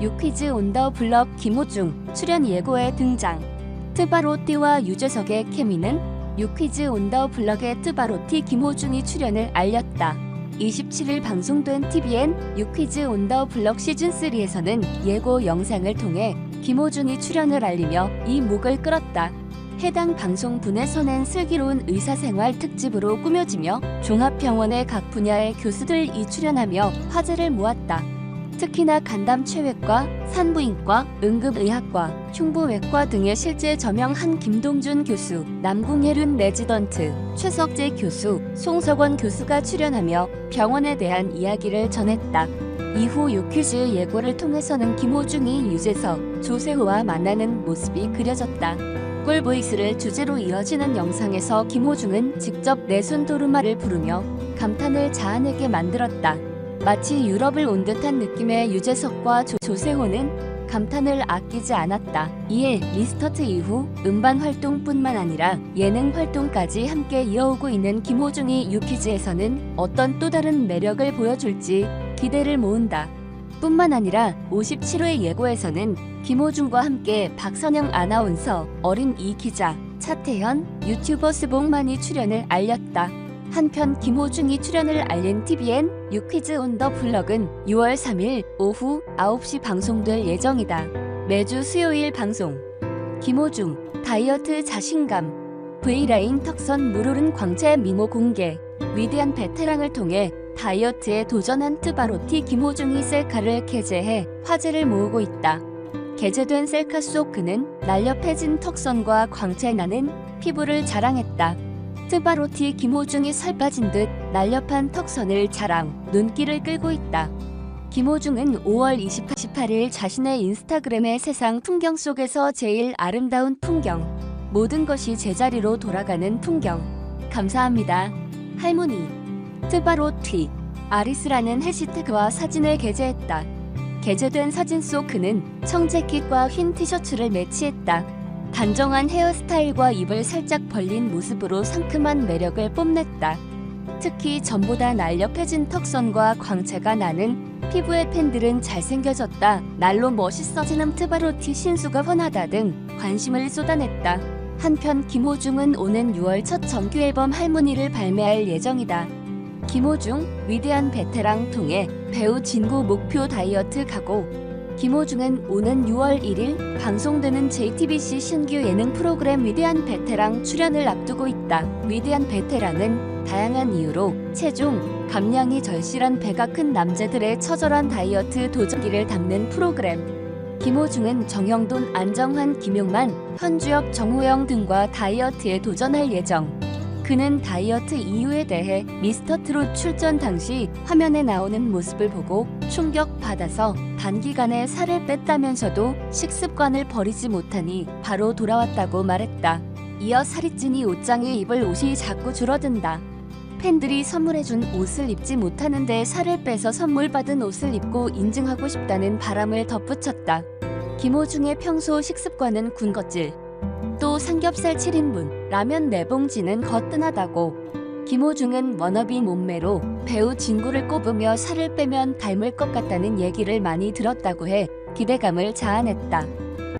유퀴즈 온 더 블럭 김호중 출연 예고에 등장. 트바로티와 유재석의 케미는 유퀴즈 온 더 블럭의 트바로티 김호중이 출연을 알렸다. 27일 방송된 TVN 유퀴즈 온 더 블럭 시즌3에서는 예고 영상을 통해 김호중이 출연을 알리며 이 목을 끌었다. 해당 방송분에 서 낸 슬기로운 의사생활 특집으로 꾸며지며 종합병원의 각 분야의 교수들이 출연하며 화제를 모았다. 특히나 간담 체외과, 산부인과, 응급의학과, 흉부외과 등의 실제 저명한 김동준 교수, 남궁혜륜 레지던트, 최석재 교수, 송석원 교수가 출연하며 병원에 대한 이야기를 전했다. 이후 유퀴즈 예고를 통해서는 김호중이 유재석, 조세호와 만나는 모습이 그려졌다. 꿀보이스를 주제로 이어지는 영상에서 김호중은 직접 내순 도르마를 부르며 감탄을 자아내게 만들었다. 마치 유럽을 온 듯한 느낌의 유재석과 조, 조세호는 감탄을 아끼지 않았다. 이에 리스터트 이후 음반 활동뿐만 아니라 예능 활동까지 함께 이어오고 있는 김호중이 유퀴즈에서는 어떤 또 다른 매력을 보여줄지 기대를 모은다. 뿐만 아니라 57회 예고에서는 김호중과 함께 박선영 아나운서, 어린 이 기자, 차태현, 유튜버 스봉만이 출연을 알렸다. 한편 김호중이 출연을 알린 TVN 유퀴즈 온 더 블럭은 6월 3일 오후 9시 방송될 예정이다. 매주 수요일 방송. 김호중 다이어트 자신감 V라인 턱선 물오른 광채 미모 공개 위대한 베테랑을 통해 다이어트에 도전한 트바로티 김호중이 셀카를 게재해 화제를 모으고 있다. 게재된 셀카 속 그는 날렵해진 턱선과 광채 나는 피부를 자랑했다. 트바로티 김호중이 살 빠진 듯 날렵한 턱선을 자랑, 눈길을 끌고 있다. 김호중은 5월 28일 자신의 인스타그램에 세상 풍경 속에서 제일 아름다운 풍경, 모든 것이 제자리로 돌아가는 풍경. 감사합니다. 할머니. 트바로티. 아리스라는 해시태그와 사진을 게재했다. 게재된 사진 속 그는 청재킷과 흰 티셔츠를 매치했다. 단정한 헤어스타일과 입을 살짝 벌린 모습으로 상큼한 매력을 뽐냈다. 특히 전보다 날렵해진 턱선과 광채가 나는 피부의 팬들은 잘생겨졌다. 날로 멋있어지는 트바로티 신수가 훤하다 등 관심을 쏟아냈다. 한편 김호중은 오는 6월 첫 정규 앨범 할머니를 발매할 예정이다. 김호중 위대한 베테랑 통해 배우 진구 목표 다이어트 각오 김호중은 오는 6월 1일 방송되는 JTBC 신규 예능 프로그램 위대한 베테랑 출연을 앞두고 있다. 위대한 베테랑은 다양한 이유로 체중, 감량이 절실한 배가 큰 남자들의 처절한 다이어트 도전기를 담는 프로그램. 김호중은 정영돈, 안정환, 김용만, 현주엽, 정호영 등과 다이어트에 도전할 예정. 그는 다이어트 이유에 대해 미스터 트롯 출전 당시 화면에 나오는 모습을 보고 충격받아서 단기간에 살을 뺐다면서도 식습관을 버리지 못하니 바로 돌아왔다고 말했다. 이어 살이 찌니 옷장에 입을 옷이 자꾸 줄어든다. 팬들이 선물해준 옷을 입지 못하는데 살을 빼서 선물 받은 옷을 입고 인증하고 싶다는 바람을 덧붙였다. 김호중의 평소 식습관은 군것질, 또 삼겹살 7인분, 라면 4봉지는 거뜬하다고. 김호중은 워너비 몸매로 배우 진구를 꼽으며 살을 빼면 닮을 것 같다는 얘기를 많이 들었다고 해 기대감을 자아냈다.